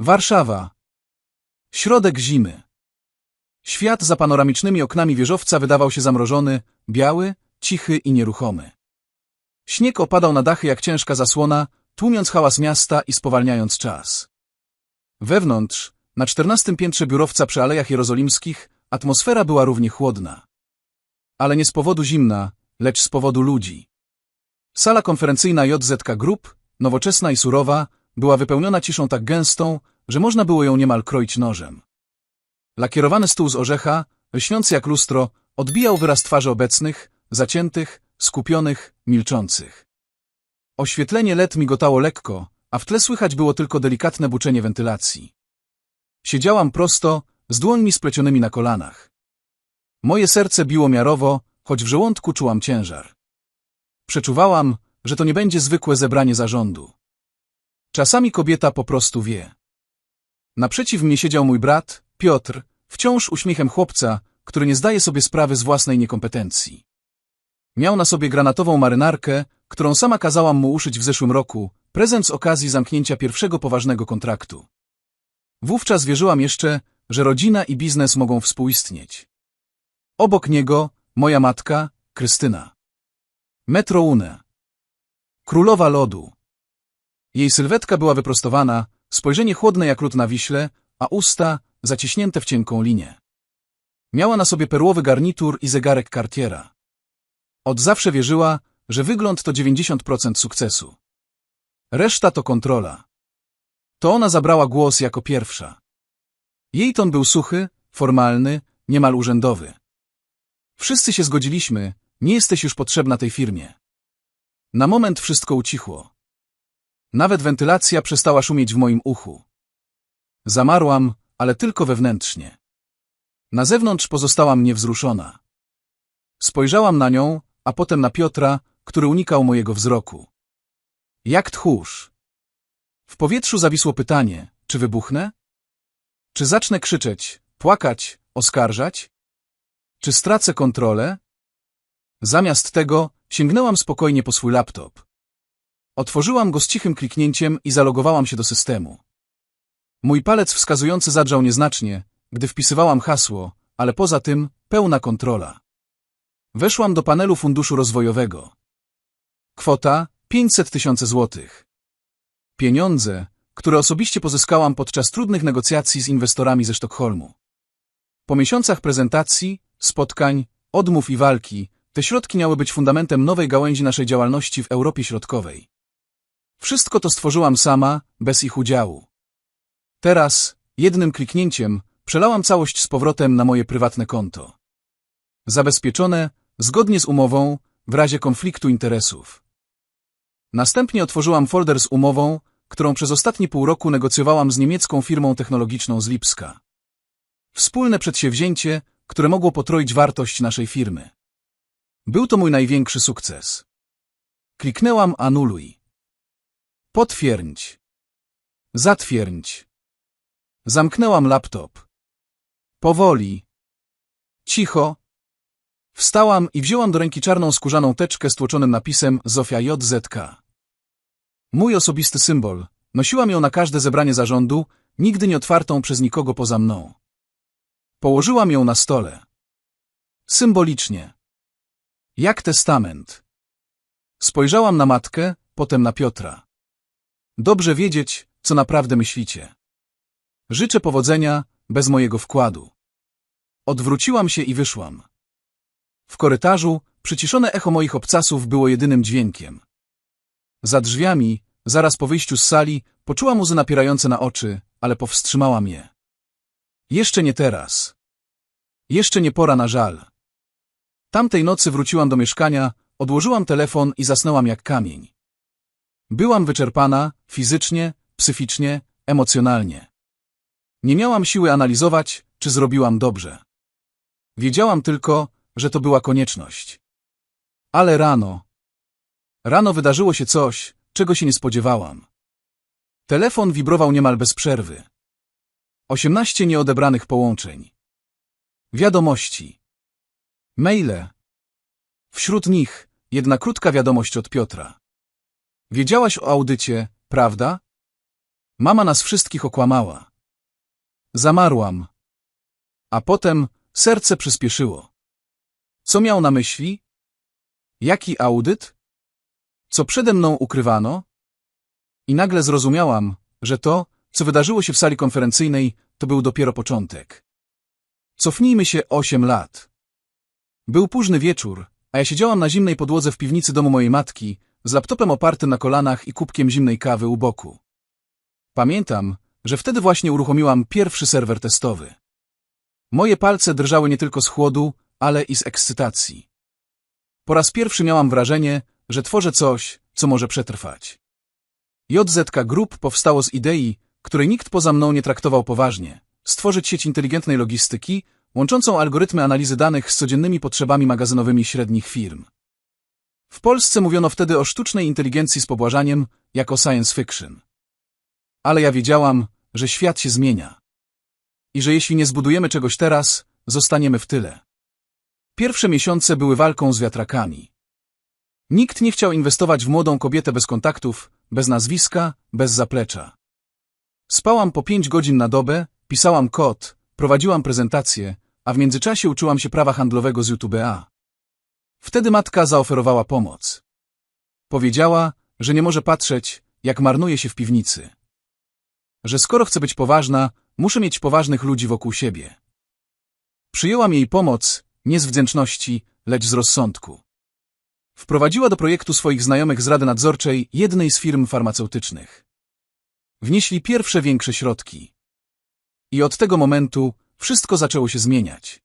Warszawa. Środek zimy. Świat za panoramicznymi oknami wieżowca wydawał się zamrożony, biały, cichy i nieruchomy. Śnieg opadał na dachy jak ciężka zasłona, tłumiąc hałas miasta i spowalniając czas. Wewnątrz, na czternastym piętrze biurowca przy Alejach Jerozolimskich, atmosfera była równie chłodna. Ale nie z powodu zimna, lecz z powodu ludzi. Sala konferencyjna JZK Group, nowoczesna i surowa, była wypełniona ciszą tak gęstą, że można było ją niemal kroić nożem. Lakierowany stół z orzecha, lśniący jak lustro, odbijał wyraz twarzy obecnych, zaciętych, skupionych, milczących. Oświetlenie LED migotało lekko, a w tle słychać było tylko delikatne buczenie wentylacji. Siedziałam prosto, z dłońmi splecionymi na kolanach. Moje serce biło miarowo, choć w żołądku czułam ciężar. Przeczuwałam, że to nie będzie zwykłe zebranie zarządu. Czasami kobieta po prostu wie. Naprzeciw mnie siedział mój brat, Piotr, wciąż uśmiechem chłopca, który nie zdaje sobie sprawy z własnej niekompetencji. Miał na sobie granatową marynarkę, którą sama kazałam mu uszyć w zeszłym roku, prezent z okazji zamknięcia pierwszego poważnego kontraktu. Wówczas wierzyłam jeszcze, że rodzina i biznes mogą współistnieć. Obok niego moja matka, Krystyna. Metro Une. Królowa lodu. Jej sylwetka była wyprostowana, spojrzenie chłodne jak lód na wiśle, a usta zaciśnięte w cienką linię. Miała na sobie perłowy garnitur i zegarek Cartiera. Od zawsze wierzyła, że wygląd to 90% sukcesu. Reszta to kontrola. To ona zabrała głos jako pierwsza. Jej ton był suchy, formalny, niemal urzędowy. Wszyscy się zgodziliśmy, nie jesteś już potrzebna tej firmie. Na moment wszystko ucichło. Nawet wentylacja przestała szumieć w moim uchu. Zamarłam, ale tylko wewnętrznie. Na zewnątrz pozostałam niewzruszona. Spojrzałam na nią, a potem na Piotra, który unikał mojego wzroku. Jak tchórz. W powietrzu zawisło pytanie, czy wybuchnę? Czy zacznę krzyczeć, płakać, oskarżać? Czy stracę kontrolę? Zamiast tego sięgnęłam spokojnie po swój laptop. Otworzyłam go z cichym kliknięciem i zalogowałam się do systemu. Mój palec wskazujący zadrżał nieznacznie, gdy wpisywałam hasło, ale poza tym pełna kontrola. Weszłam do panelu funduszu rozwojowego. Kwota 500 tysięcy złotych. Pieniądze, które osobiście pozyskałam podczas trudnych negocjacji z inwestorami ze Sztokholmu. Po miesiącach prezentacji, spotkań, odmów i walki, te środki miały być fundamentem nowej gałęzi naszej działalności w Europie Środkowej. Wszystko to stworzyłam sama, bez ich udziału. Teraz, jednym kliknięciem, przelałam całość z powrotem na moje prywatne konto. Zabezpieczone, zgodnie z umową, w razie konfliktu interesów. Następnie otworzyłam folder z umową, którą przez ostatnie pół roku negocjowałam z niemiecką firmą technologiczną z Lipska. Wspólne przedsięwzięcie, które mogło potroić wartość naszej firmy. Był to mój największy sukces. Kliknęłam anuluj. Potwierdź. Zatwierdź. Zamknęłam laptop. Powoli. Cicho. Wstałam i wzięłam do ręki czarną skórzaną teczkę z tłoczonym napisem Zofia JZK. Mój osobisty symbol. Nosiłam ją na każde zebranie zarządu, nigdy nie otwartą przez nikogo poza mną. Położyłam ją na stole. Symbolicznie. Jak testament. Spojrzałam na matkę, potem na Piotra. Dobrze wiedzieć, co naprawdę myślicie. Życzę powodzenia, bez mojego wkładu. Odwróciłam się i wyszłam. W korytarzu przyciszone echo moich obcasów było jedynym dźwiękiem. Za drzwiami, zaraz po wyjściu z sali, poczułam łzy napierające na oczy, ale powstrzymałam je. Jeszcze nie teraz. Jeszcze nie pora na żal. Tamtej nocy wróciłam do mieszkania, odłożyłam telefon i zasnęłam jak kamień. Byłam wyczerpana, fizycznie, psychicznie, emocjonalnie. Nie miałam siły analizować, czy zrobiłam dobrze. Wiedziałam tylko, że to była konieczność. Ale rano. Rano wydarzyło się coś, czego się nie spodziewałam. Telefon wibrował niemal bez przerwy. Osiemnaście nieodebranych połączeń. Wiadomości. Maile. Wśród nich jedna krótka wiadomość od Piotra. Wiedziałaś o audycie, prawda? Mama nas wszystkich okłamała. Zamarłam. A potem serce przyspieszyło. Co miał na myśli? Jaki audyt? Co przede mną ukrywano? I nagle zrozumiałam, że to, co wydarzyło się w sali konferencyjnej, to był dopiero początek. Cofnijmy się osiem lat. Był późny wieczór, a ja siedziałam na zimnej podłodze w piwnicy domu mojej matki, z laptopem opartym na kolanach i kubkiem zimnej kawy u boku. Pamiętam, że wtedy właśnie uruchomiłam pierwszy serwer testowy. Moje palce drżały nie tylko z chłodu, ale i z ekscytacji. Po raz pierwszy miałam wrażenie, że tworzę coś, co może przetrwać. JZK Group powstało z idei, której nikt poza mną nie traktował poważnie. Stworzyć sieć inteligentnej logistyki, łączącą algorytmy analizy danych z codziennymi potrzebami magazynowymi średnich firm. W Polsce mówiono wtedy o sztucznej inteligencji z pobłażaniem jako science fiction. Ale ja wiedziałam, że świat się zmienia. I że jeśli nie zbudujemy czegoś teraz, zostaniemy w tyle. Pierwsze miesiące były walką z wiatrakami. Nikt nie chciał inwestować w młodą kobietę bez kontaktów, bez nazwiska, bez zaplecza. Spałam po pięć godzin na dobę, pisałam kod, prowadziłam prezentacje, a w międzyczasie uczyłam się prawa handlowego z YouTube'a. Wtedy matka zaoferowała pomoc. Powiedziała, że nie może patrzeć, jak marnuje się w piwnicy. Że skoro chcę być poważna, muszę mieć poważnych ludzi wokół siebie. Przyjęłam jej pomoc, nie z wdzięczności, lecz z rozsądku. Wprowadziła do projektu swoich znajomych z rady nadzorczej jednej z firm farmaceutycznych. Wnieśli pierwsze większe środki. I od tego momentu wszystko zaczęło się zmieniać.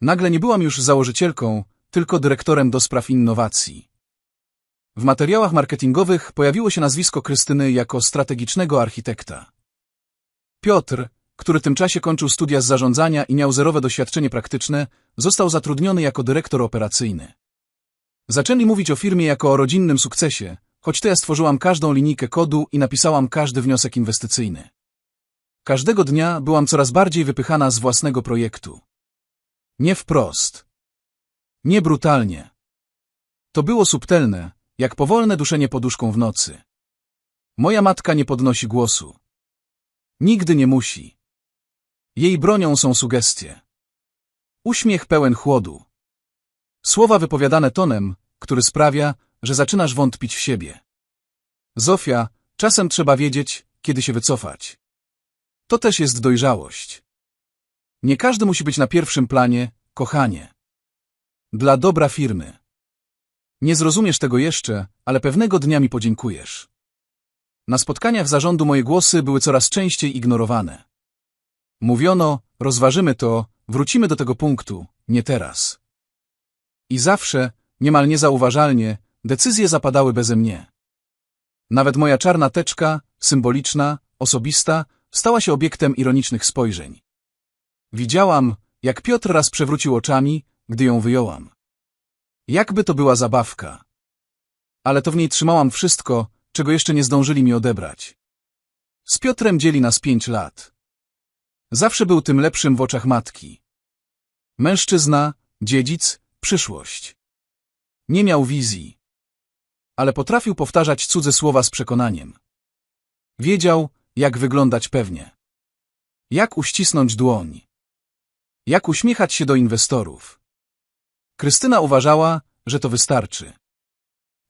Nagle nie byłam już założycielką, tylko dyrektorem do spraw innowacji. W materiałach marketingowych pojawiło się nazwisko Krystyny jako strategicznego architekta. Piotr, który tym czasie kończył studia z zarządzania i miał zerowe doświadczenie praktyczne, został zatrudniony jako dyrektor operacyjny. Zaczęli mówić o firmie jako o rodzinnym sukcesie, choć to ja stworzyłam każdą linijkę kodu i napisałam każdy wniosek inwestycyjny. Każdego dnia byłam coraz bardziej wypychana z własnego projektu. Nie wprost. Nie brutalnie. To było subtelne, jak powolne duszenie poduszką w nocy. Moja matka nie podnosi głosu. Nigdy nie musi. Jej bronią są sugestie. Uśmiech pełen chłodu. Słowa wypowiadane tonem, który sprawia, że zaczynasz wątpić w siebie. Zofia, czasem trzeba wiedzieć, kiedy się wycofać. To też jest dojrzałość. Nie każdy musi być na pierwszym planie, kochanie. Dla dobra firmy. Nie zrozumiesz tego jeszcze, ale pewnego dnia mi podziękujesz. Na spotkaniach zarządu moje głosy były coraz częściej ignorowane. Mówiono, rozważymy to, wrócimy do tego punktu, nie teraz. I zawsze, niemal niezauważalnie, decyzje zapadały beze mnie. Nawet moja czarna teczka, symboliczna, osobista, stała się obiektem ironicznych spojrzeń. Widziałam, jak Piotr raz przewrócił oczami, gdy ją wyjąłam. Jakby to była zabawka. Ale to w niej trzymałam wszystko, czego jeszcze nie zdążyli mi odebrać. Z Piotrem dzieli nas pięć lat. Zawsze był tym lepszym w oczach matki. Mężczyzna, dziedzic, przyszłość. Nie miał wizji. Ale potrafił powtarzać cudze słowa z przekonaniem. Wiedział, jak wyglądać pewnie. Jak uścisnąć dłoń. Jak uśmiechać się do inwestorów. Krystyna uważała, że to wystarczy.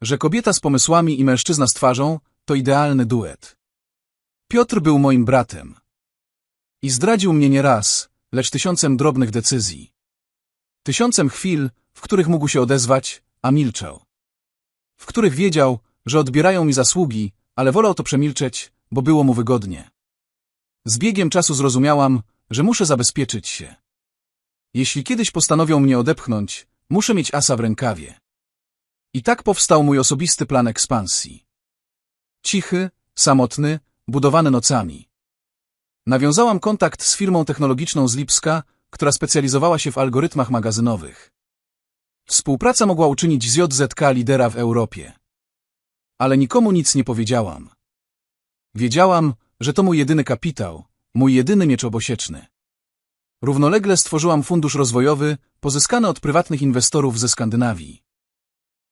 Że kobieta z pomysłami i mężczyzna z twarzą to idealny duet. Piotr był moim bratem. I zdradził mnie nie raz, lecz tysiącem drobnych decyzji. Tysiącem chwil, w których mógł się odezwać, a milczał. W których wiedział, że odbierają mi zasługi, ale wolał to przemilczeć, bo było mu wygodnie. Z biegiem czasu zrozumiałam, że muszę zabezpieczyć się. Jeśli kiedyś postanowią mnie odepchnąć, muszę mieć asa w rękawie. I tak powstał mój osobisty plan ekspansji. Cichy, samotny, budowany nocami. Nawiązałam kontakt z firmą technologiczną z Lipska, która specjalizowała się w algorytmach magazynowych. Współpraca mogła uczynić z JZK lidera w Europie. Ale nikomu nic nie powiedziałam. Wiedziałam, że to mój jedyny kapitał, mój jedyny miecz obosieczny. Równolegle stworzyłam fundusz rozwojowy pozyskany od prywatnych inwestorów ze Skandynawii.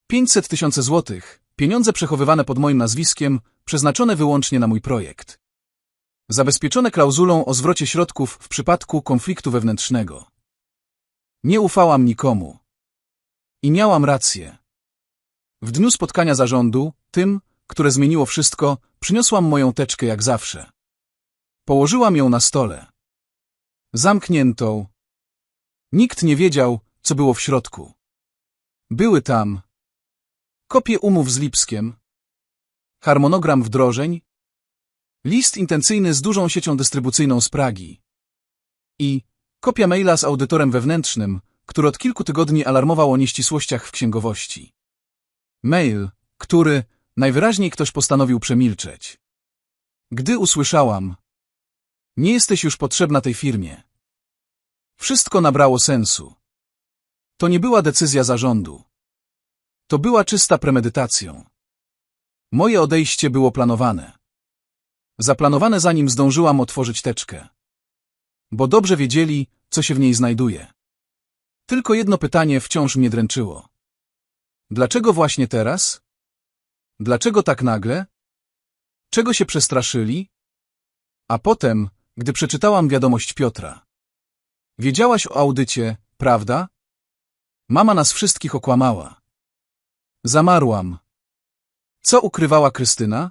500 tysięcy złotych, pieniądze przechowywane pod moim nazwiskiem, przeznaczone wyłącznie na mój projekt. Zabezpieczone klauzulą o zwrocie środków w przypadku konfliktu wewnętrznego. Nie ufałam nikomu. I miałam rację. W dniu spotkania zarządu, tym, które zmieniło wszystko, przyniosłam moją teczkę jak zawsze. Położyłam ją na stole. Zamkniętą. Nikt nie wiedział, co było w środku. Były tam kopie umów z Lipskiem, harmonogram wdrożeń, list intencyjny z dużą siecią dystrybucyjną z Pragi i kopia maila z audytorem wewnętrznym, który od kilku tygodni alarmował o nieścisłościach w księgowości. Mail, który najwyraźniej ktoś postanowił przemilczeć. Gdy usłyszałam, nie jesteś już potrzebna tej firmie. Wszystko nabrało sensu. To nie była decyzja zarządu. To była czysta premedytacją. Moje odejście było planowane. Zaplanowane zanim zdążyłam otworzyć teczkę. Bo dobrze wiedzieli, co się w niej znajduje. Tylko jedno pytanie wciąż mnie dręczyło. Dlaczego właśnie teraz? Dlaczego tak nagle? Czego się przestraszyli? A potem, gdy przeczytałam wiadomość Piotra. Wiedziałaś o audycie, prawda? Mama nas wszystkich okłamała. Zamarłam. Co ukrywała Krystyna?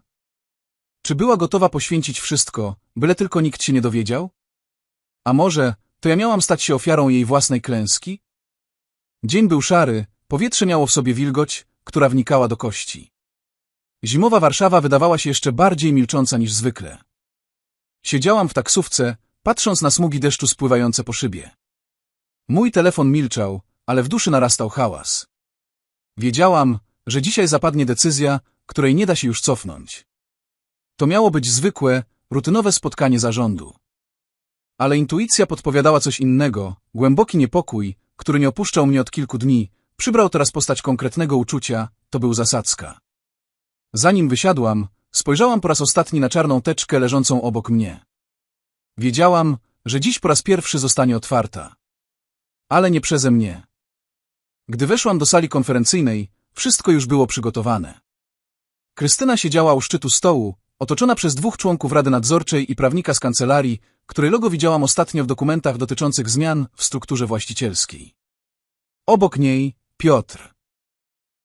Czy była gotowa poświęcić wszystko, byle tylko nikt się nie dowiedział? A może to ja miałam stać się ofiarą jej własnej klęski? Dzień był szary, powietrze miało w sobie wilgoć, która wnikała do kości. Zimowa Warszawa wydawała się jeszcze bardziej milcząca niż zwykle. Siedziałam w taksówce, patrząc na smugi deszczu spływające po szybie. Mój telefon milczał, ale w duszy narastał hałas. Wiedziałam, że dzisiaj zapadnie decyzja, której nie da się już cofnąć. To miało być zwykłe, rutynowe spotkanie zarządu. Ale intuicja podpowiadała coś innego, głęboki niepokój, który nie opuszczał mnie od kilku dni, przybrał teraz postać konkretnego uczucia, to był zasadzka. Zanim wysiadłam, spojrzałam po raz ostatni na czarną teczkę leżącą obok mnie. Wiedziałam, że dziś po raz pierwszy zostanie otwarta. Ale nie przeze mnie. Gdy weszłam do sali konferencyjnej, wszystko już było przygotowane. Krystyna siedziała u szczytu stołu, otoczona przez dwóch członków Rady Nadzorczej i prawnika z kancelarii, której logo widziałam ostatnio w dokumentach dotyczących zmian w strukturze właścicielskiej. Obok niej Piotr.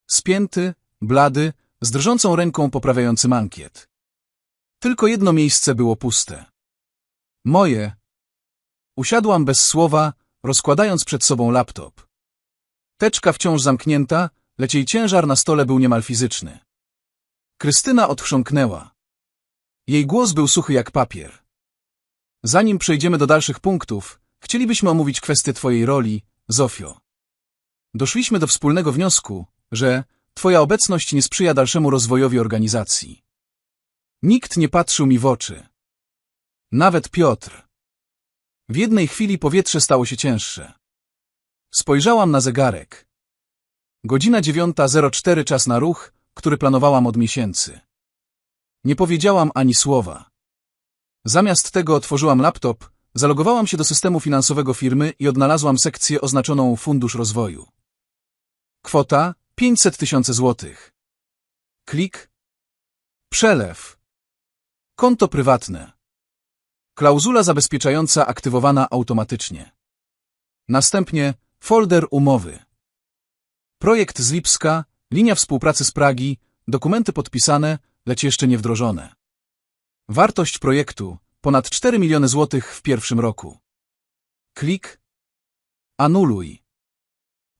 Spięty, blady, z drżącą ręką poprawiający mankiet. Tylko jedno miejsce było puste. Moje. Usiadłam bez słowa, rozkładając przed sobą laptop. Teczka wciąż zamknięta, lecz jej ciężar na stole był niemal fizyczny. Krystyna odchrząknęła. Jej głos był suchy jak papier. Zanim przejdziemy do dalszych punktów, chcielibyśmy omówić kwestię Twojej roli, Zofio. Doszliśmy do wspólnego wniosku, że Twoja obecność nie sprzyja dalszemu rozwojowi organizacji. Nikt nie patrzył mi w oczy. Nawet Piotr. W jednej chwili powietrze stało się cięższe. Spojrzałam na zegarek. Godzina 9.04 czas na ruch, który planowałam od miesięcy. Nie powiedziałam ani słowa. Zamiast tego otworzyłam laptop, zalogowałam się do systemu finansowego firmy i odnalazłam sekcję oznaczoną Fundusz Rozwoju. Kwota 500 tysięcy złotych. Klik. Przelew. Konto prywatne. Klauzula zabezpieczająca aktywowana automatycznie. Następnie folder umowy. Projekt z Lipska, linia współpracy z Pragi, dokumenty podpisane, lecz jeszcze nie wdrożone. Wartość projektu ponad 4 miliony złotych w pierwszym roku. Klik. Anuluj.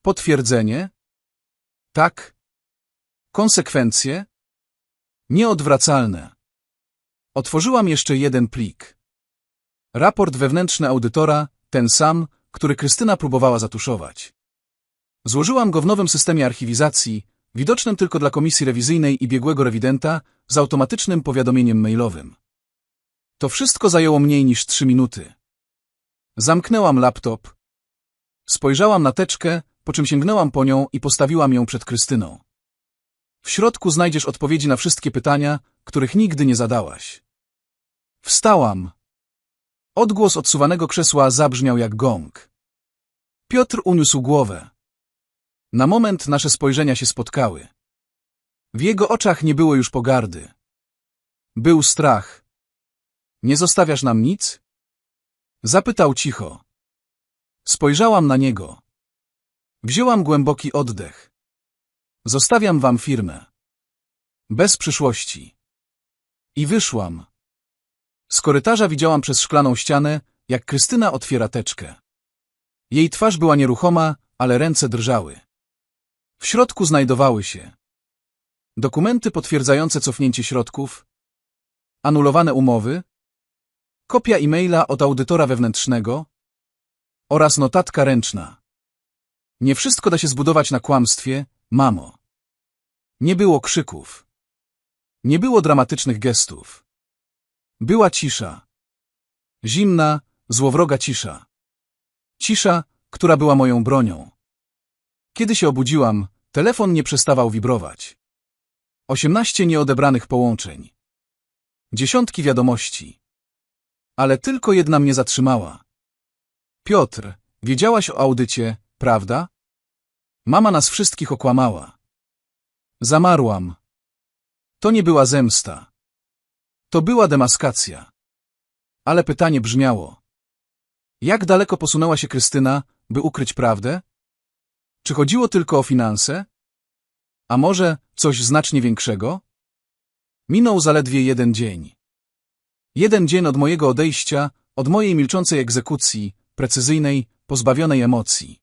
Potwierdzenie. Tak. Konsekwencje. Nieodwracalne. Otworzyłam jeszcze jeden plik. Raport wewnętrzny audytora, ten sam, który Krystyna próbowała zatuszować. Złożyłam go w nowym systemie archiwizacji, widocznym tylko dla komisji rewizyjnej i biegłego rewidenta, z automatycznym powiadomieniem mailowym. To wszystko zajęło mniej niż trzy minuty. Zamknęłam laptop. Spojrzałam na teczkę, po czym sięgnęłam po nią i postawiłam ją przed Krystyną. W środku znajdziesz odpowiedzi na wszystkie pytania, których nigdy nie zadałaś. Wstałam. Odgłos odsuwanego krzesła zabrzmiał jak gong. Piotr uniósł głowę. Na moment nasze spojrzenia się spotkały. W jego oczach nie było już pogardy. Był strach. Nie zostawiasz nam nic? Zapytał cicho. Spojrzałam na niego. Wzięłam głęboki oddech. Zostawiam wam firmę. Bez przyszłości. I wyszłam. Z korytarza widziałam przez szklaną ścianę, jak Krystyna otwiera teczkę. Jej twarz była nieruchoma, ale ręce drżały. W środku znajdowały się dokumenty potwierdzające cofnięcie środków, anulowane umowy, kopia e-maila od audytora wewnętrznego oraz notatka ręczna. Nie wszystko da się zbudować na kłamstwie, mamo. Nie było krzyków. Nie było dramatycznych gestów. Była cisza. Zimna, złowroga cisza. Cisza, która była moją bronią. Kiedy się obudziłam, telefon nie przestawał wibrować. Osiemnaście nieodebranych połączeń. Dziesiątki wiadomości. Ale tylko jedna mnie zatrzymała. Piotr, wiedziałaś o audycie, prawda? Mama nas wszystkich okłamała. Zamarłam. To nie była zemsta. To była demaskacja. Ale pytanie brzmiało. Jak daleko posunęła się Krystyna, by ukryć prawdę? Czy chodziło tylko o finanse? A może coś znacznie większego? Minął zaledwie jeden dzień. Jeden dzień od mojego odejścia, od mojej milczącej egzekucji, precyzyjnej, pozbawionej emocji.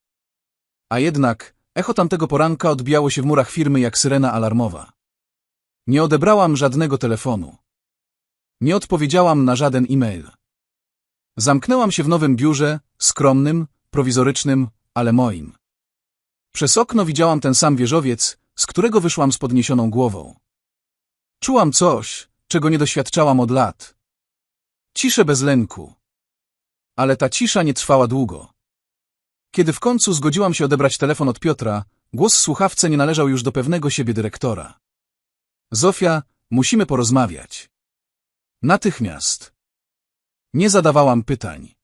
A jednak echo tamtego poranka odbijało się w murach firmy jak syrena alarmowa. Nie odebrałam żadnego telefonu. Nie odpowiedziałam na żaden e-mail. Zamknęłam się w nowym biurze, skromnym, prowizorycznym, ale moim. Przez okno widziałam ten sam wieżowiec, z którego wyszłam z podniesioną głową. Czułam coś, czego nie doświadczałam od lat. Ciszę bez lęku. Ale ta cisza nie trwała długo. Kiedy w końcu zgodziłam się odebrać telefon od Piotra, głos w słuchawce nie należał już do pewnego siebie dyrektora. Zofia, musimy porozmawiać. Natychmiast. Nie zadawałam pytań.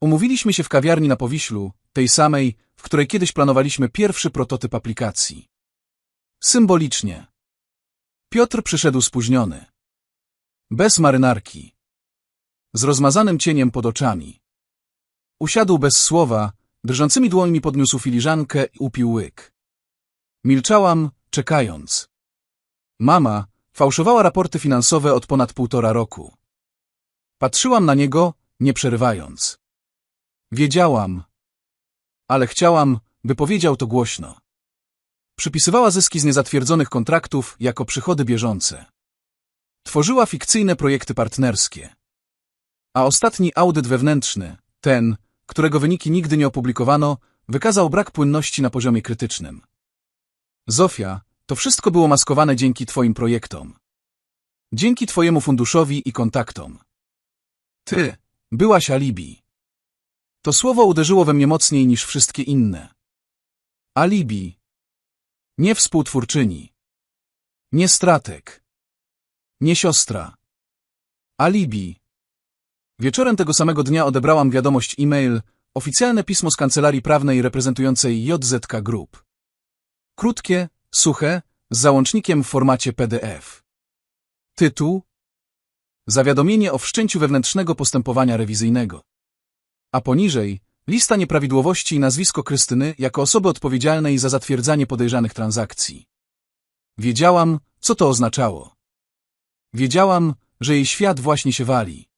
Umówiliśmy się w kawiarni na Powiślu, tej samej, w której kiedyś planowaliśmy pierwszy prototyp aplikacji. Symbolicznie. Piotr przyszedł spóźniony. Bez marynarki. Z rozmazanym cieniem pod oczami. Usiadł bez słowa, drżącymi dłońmi podniósł filiżankę i upił łyk. Milczałam, czekając. Mama fałszowała raporty finansowe od ponad półtora roku. Patrzyłam na niego, nie przerywając. Wiedziałam, ale chciałam, by powiedział to głośno. Przypisywała zyski z niezatwierdzonych kontraktów jako przychody bieżące. Tworzyła fikcyjne projekty partnerskie. A ostatni audyt wewnętrzny, ten, którego wyniki nigdy nie opublikowano, wykazał brak płynności na poziomie krytycznym. Zofia, to wszystko było maskowane dzięki Twoim projektom. Dzięki Twojemu funduszowi i kontaktom. Ty, byłaś alibi. To słowo uderzyło we mnie mocniej niż wszystkie inne. Alibi. Nie współtwórczyni. Nie stratek. Nie siostra. Alibi. Wieczorem tego samego dnia odebrałam wiadomość e-mail, oficjalne pismo z kancelarii prawnej reprezentującej JZK Group. Krótkie, suche, z załącznikiem w formacie PDF. Tytuł Zawiadomienie o wszczęciu wewnętrznego postępowania rewizyjnego. A poniżej lista nieprawidłowości i nazwisko Krystyny jako osoby odpowiedzialnej za zatwierdzanie podejrzanych transakcji. Wiedziałam, co to oznaczało. Wiedziałam, że jej świat właśnie się wali.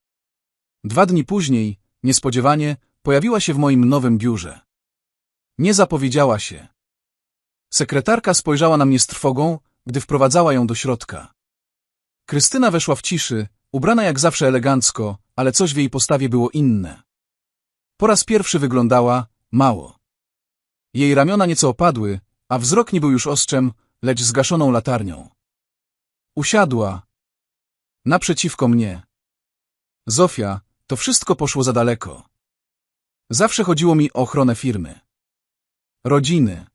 Dwa dni później, niespodziewanie, pojawiła się w moim nowym biurze. Nie zapowiedziała się. Sekretarka spojrzała na mnie z trwogą, gdy wprowadzała ją do środka. Krystyna weszła w ciszy, ubrana jak zawsze elegancko, ale coś w jej postawie było inne. Po raz pierwszy wyglądała mało. Jej ramiona nieco opadły, a wzrok nie był już ostrzem, lecz zgaszoną latarnią. Usiadła. Naprzeciwko mnie. Zofia, to wszystko poszło za daleko. Zawsze chodziło mi o ochronę firmy. Rodziny.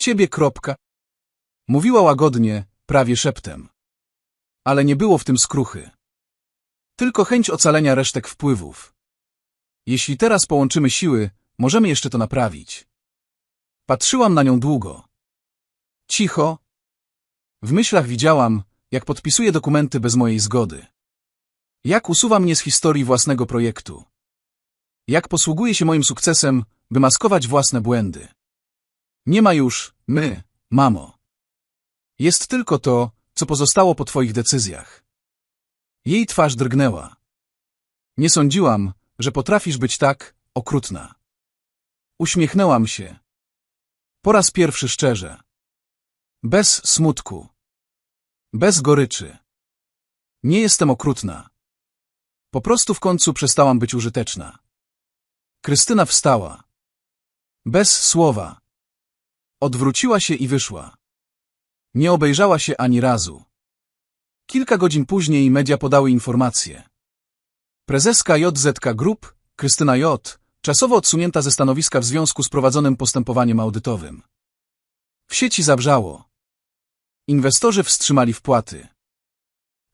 Ciebie kropka. Mówiła łagodnie, prawie szeptem. Ale nie było w tym skruchy. Tylko chęć ocalenia resztek wpływów. Jeśli teraz połączymy siły, możemy jeszcze to naprawić. Patrzyłam na nią długo. Cicho. W myślach widziałam, jak podpisuje dokumenty bez mojej zgody. Jak usuwa mnie z historii własnego projektu. Jak posługuje się moim sukcesem, by maskować własne błędy. Nie ma już my, mamo. Jest tylko to, co pozostało po twoich decyzjach. Jej twarz drgnęła. Nie sądziłam, że potrafisz być tak okrutna. Uśmiechnęłam się. Po raz pierwszy szczerze. Bez smutku. Bez goryczy. Nie jestem okrutna. Po prostu w końcu przestałam być użyteczna. Krystyna wstała. Bez słowa. Odwróciła się i wyszła. Nie obejrzała się ani razu. Kilka godzin później media podały informacje. Prezeska JZK Group, Krystyna J., czasowo odsunięta ze stanowiska w związku z prowadzonym postępowaniem audytowym. W sieci zabrzało. Inwestorzy wstrzymali wpłaty.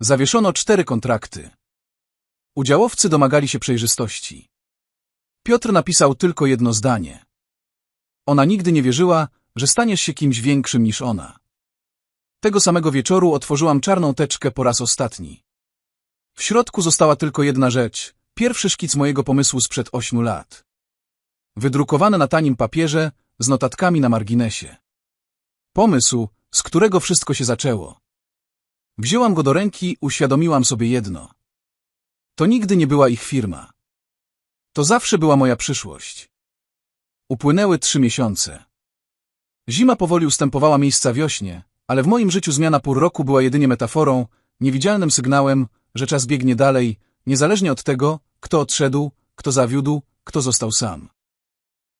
Zawieszono cztery kontrakty. Udziałowcy domagali się przejrzystości. Piotr napisał tylko jedno zdanie. Ona nigdy nie wierzyła, że staniesz się kimś większym niż ona. Tego samego wieczoru otworzyłam czarną teczkę po raz ostatni. W środku została tylko jedna rzecz, pierwszy szkic mojego pomysłu sprzed ośmiu lat. Wydrukowane na tanim papierze, z notatkami na marginesie. Pomysł, z którego wszystko się zaczęło. Wzięłam go do ręki, uświadomiłam sobie jedno. To nigdy nie była ich firma. To zawsze była moja przyszłość. Upłynęły trzy miesiące. Zima powoli ustępowała miejsca wiośnie, ale w moim życiu zmiana pół roku była jedynie metaforą, niewidzialnym sygnałem, że czas biegnie dalej, niezależnie od tego, kto odszedł, kto zawiódł, kto został sam.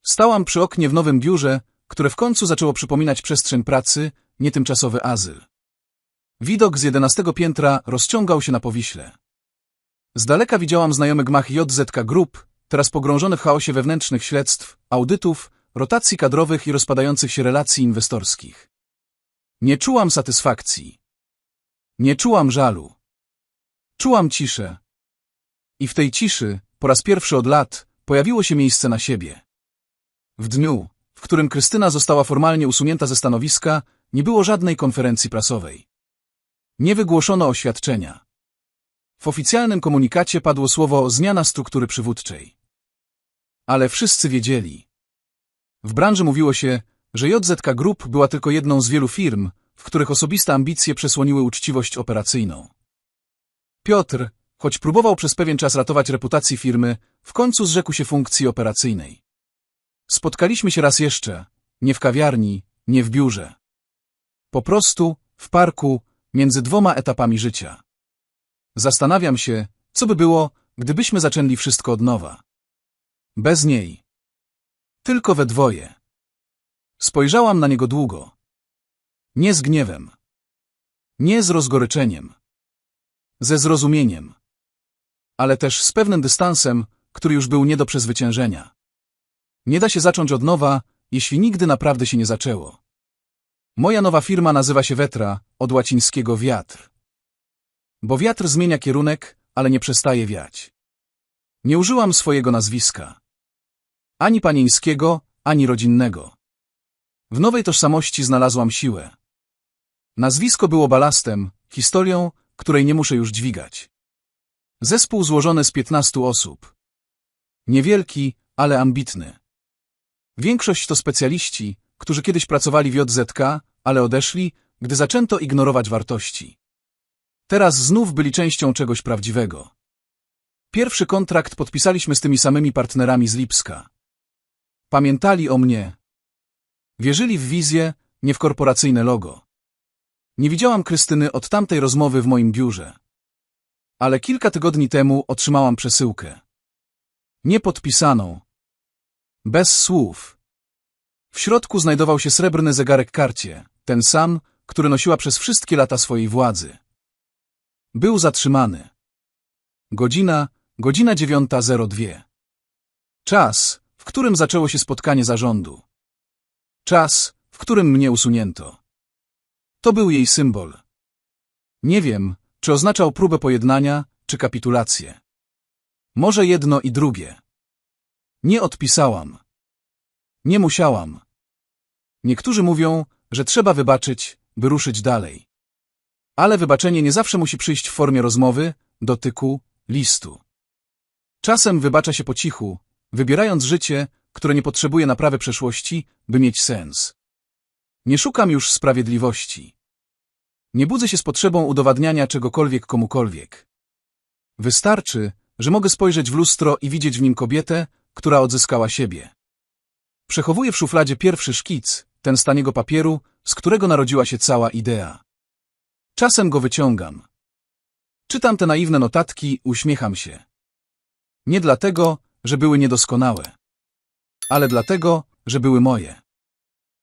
Stałam przy oknie w nowym biurze, które w końcu zaczęło przypominać przestrzeń pracy, nie tymczasowy azyl. Widok z jedenastego piętra rozciągał się na powiśle. Z daleka widziałam znajomy gmach JZK Group, teraz pogrążony w chaosie wewnętrznych śledztw, audytów, rotacji kadrowych i rozpadających się relacji inwestorskich. Nie czułam satysfakcji. Nie czułam żalu. Czułam ciszę. I w tej ciszy, po raz pierwszy od lat, pojawiło się miejsce na siebie. W dniu, w którym Krystyna została formalnie usunięta ze stanowiska, nie było żadnej konferencji prasowej. Nie wygłoszono oświadczenia. W oficjalnym komunikacie padło słowo zmiana struktury przywódczej. Ale wszyscy wiedzieli. W branży mówiło się, że JZK Group była tylko jedną z wielu firm, w których osobiste ambicje przesłoniły uczciwość operacyjną. Piotr, choć próbował przez pewien czas ratować reputację firmy, w końcu zrzekł się funkcji operacyjnej. Spotkaliśmy się raz jeszcze, nie w kawiarni, nie w biurze. Po prostu, w parku, między dwoma etapami życia. Zastanawiam się, co by było, gdybyśmy zaczęli wszystko od nowa. Bez niej. Tylko we dwoje. Spojrzałam na niego długo. Nie z gniewem. Nie z rozgoryczeniem. Ze zrozumieniem. Ale też z pewnym dystansem, który już był nie do przezwyciężenia. Nie da się zacząć od nowa, jeśli nigdy naprawdę się nie zaczęło. Moja nowa firma nazywa się Wetra, od łacińskiego wiatr. Bo wiatr zmienia kierunek, ale nie przestaje wiać. Nie użyłam swojego nazwiska. Ani panieńskiego, ani rodzinnego. W nowej tożsamości znalazłam siłę. Nazwisko było balastem, historią, której nie muszę już dźwigać. Zespół złożony z piętnastu osób. Niewielki, ale ambitny. Większość to specjaliści, którzy kiedyś pracowali w JZK, ale odeszli, gdy zaczęto ignorować wartości. Teraz znów byli częścią czegoś prawdziwego. Pierwszy kontrakt podpisaliśmy z tymi samymi partnerami z Lipska. Pamiętali o mnie. Wierzyli w wizję, nie w korporacyjne logo. Nie widziałam Krystyny od tamtej rozmowy w moim biurze. Ale kilka tygodni temu otrzymałam przesyłkę. Niepodpisaną. Bez słów. W środku znajdował się srebrny zegarek karcie, ten sam, który nosiła przez wszystkie lata swojej władzy. Był zatrzymany. Godzina, godzina 9.02. Czas, w którym zaczęło się spotkanie zarządu. Czas, w którym mnie usunięto. To był jej symbol. Nie wiem, czy oznaczał próbę pojednania, czy kapitulację. Może jedno i drugie. Nie odpisałam. Nie musiałam. Niektórzy mówią, że trzeba wybaczyć, by ruszyć dalej. Ale wybaczenie nie zawsze musi przyjść w formie rozmowy, dotyku, listu. Czasem wybacza się po cichu, wybierając życie, które nie potrzebuje naprawy przeszłości, by mieć sens. Nie szukam już sprawiedliwości. Nie budzę się z potrzebą udowadniania czegokolwiek komukolwiek. Wystarczy, że mogę spojrzeć w lustro i widzieć w nim kobietę, która odzyskała siebie. Przechowuję w szufladzie pierwszy szkic, ten z taniego papieru, z którego narodziła się cała idea. Czasem go wyciągam. Czytam te naiwne notatki, uśmiecham się. Nie dlatego, że były niedoskonałe, ale dlatego, że były moje.